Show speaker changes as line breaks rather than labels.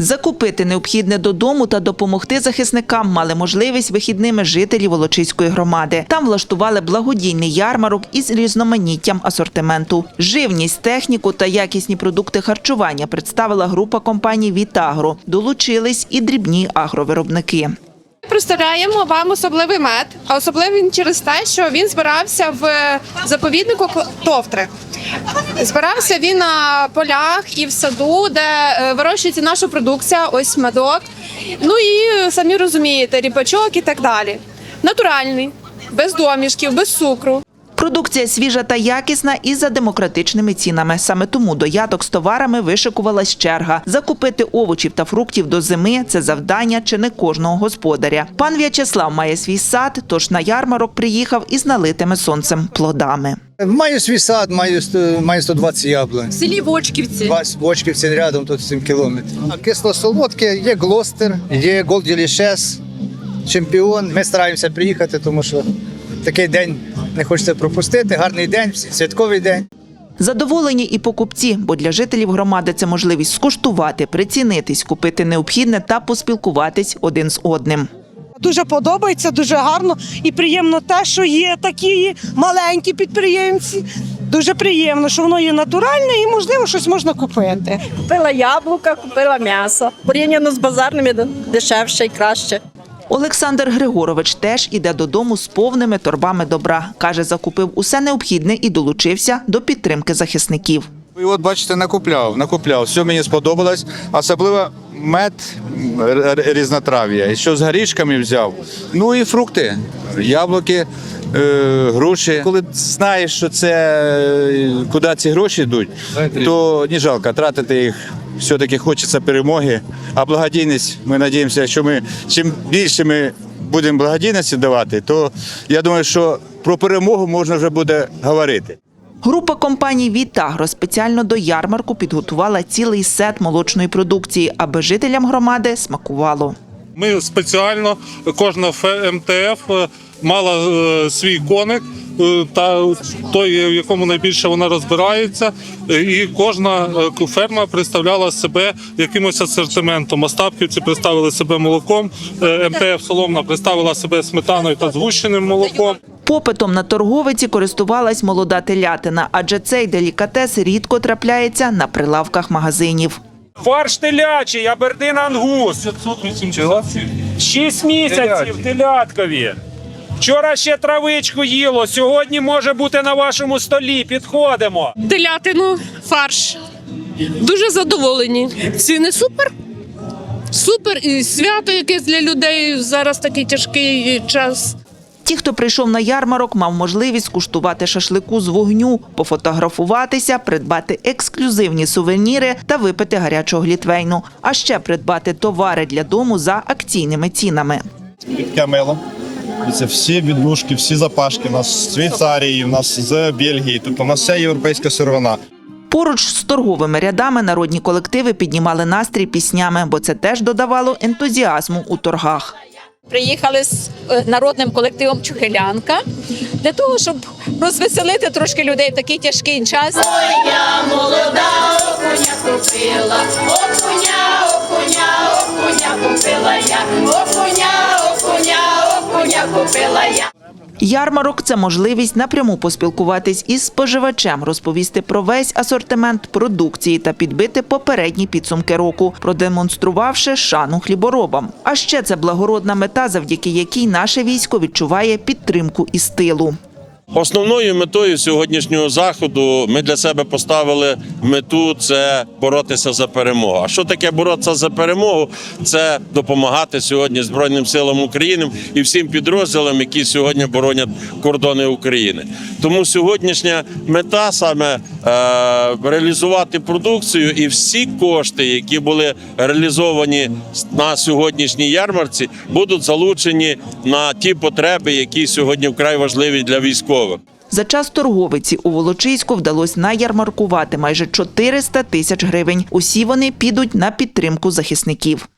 Закупити необхідне додому та допомогти захисникам мали можливість вихідними жителі Волочиської громади. Там влаштували благодійний ярмарок із різноманіттям асортименту. Живність, техніку та якісні продукти харчування представила група компаній Вітагро. Долучились і дрібні агровиробники.
Представляємо вам особливий мед, а особливий він через те, що він збирався в заповіднику Товтри. Збирався він на полях і в саду, де е, вирощується наша продукція, ось медок. Ну і самі розумієте, ріпачок і так далі. Натуральний, без домішків, без цукру.
Продукція свіжа та якісна і за демократичними цінами. Саме тому до ядок з товарами вишикувалась черга. Закупити овочів та фруктів до зими це завдання чи не кожного господаря. Пан В'ячеслав має свій сад, тож на ярмарок приїхав із налитими сонцем плодами.
Маю свій сад, маю, сто- маю 120 яблунь.
В селі Вочківці.
20 бочків це рядом, тут 7 кілометрів. А кисло-солодке є Глостер, є Delicious, чемпіон. Ми стараємося приїхати, тому що такий день не хочеться пропустити. Гарний день, святковий день.
Задоволені і покупці, бо для жителів громади це можливість скуштувати, прицінитись, купити необхідне та поспілкуватись один з одним.
Дуже подобається, дуже гарно і приємно те, що є такі маленькі підприємці. Дуже приємно, що воно є натуральне і можливо щось можна купити.
Купила яблука, купила м'ясо. Порівняно з базарними дешевше і краще.
Олександр Григорович теж іде додому з повними торбами добра. Каже, закупив усе необхідне і долучився до підтримки захисників.
І от бачите, накупляв, накупляв. Все мені сподобалось. Особливо мед різнотрав'я. І що з горішками взяв. Ну і фрукти, яблуки, е, груші. Коли знаєш, що це е, куди ці гроші йдуть, то не жалко тратити їх. Все-таки хочеться перемоги. А благодійність, ми надіємося, що ми чим більше ми будемо благодійності давати, то я думаю, що про перемогу можна вже буде говорити.
Група компаній Вітагро спеціально до ярмарку підготувала цілий сет молочної продукції, аби жителям громади смакувало.
Ми спеціально кожна МТФ е, мала е, свій коник. е, Та той, в якому найбільше вона розбирається, і кожна ферма представляла себе якимось асортиментом. Остапківці представили себе молоком, МТФ Соломна представила себе сметаною та згущеним молоком.
Попитом на торговиці користувалась молода телятина, адже цей делікатес рідко трапляється на прилавках магазинів.
Фарш телячий, абердин ангус.
580
Шість місяців теляткові. Вчора ще травичку їло, сьогодні може бути на вашому столі. Підходимо.
Телятину, фарш. Дуже задоволені. Ціни супер. Супер і свято якесь для людей зараз такий тяжкий час.
Ті, хто прийшов на ярмарок, мав можливість скуштувати шашлику з вогню, пофотографуватися, придбати ексклюзивні сувеніри та випити гарячого глітвейну, а ще придбати товари для дому за акційними цінами.
Мило. Це всі відлужки, всі запашки. У нас з Швейцарії, у нас з Бельгії. Тобто у нас вся європейська сировина.
Поруч з торговими рядами народні колективи піднімали настрій піснями, бо це теж додавало ентузіазму у торгах.
Приїхали з е, народним колективом Чухилянка для того, щоб розвеселити трошки людей в такий тяжкий час.
Я молода окуня купила, окуня,
Ярмарок це можливість напряму поспілкуватись із споживачем, розповісти про весь асортимент продукції та підбити попередні підсумки року, продемонструвавши шану хліборобам. А ще це благородна мета, завдяки якій наше військо відчуває підтримку і тилу.
Основною метою сьогоднішнього заходу ми для себе поставили мету це боротися за перемогу. А що таке боротися за перемогу? Це допомагати сьогодні Збройним силам України і всім підрозділам, які сьогодні боронять кордони України. Тому сьогоднішня мета саме е, реалізувати продукцію і всі кошти, які були реалізовані на сьогоднішній ярмарці, будуть залучені на ті потреби, які сьогодні вкрай важливі для військових.
За час торговиці у Волочиську вдалося наярмаркувати майже 400 тисяч гривень. Усі вони підуть на підтримку захисників.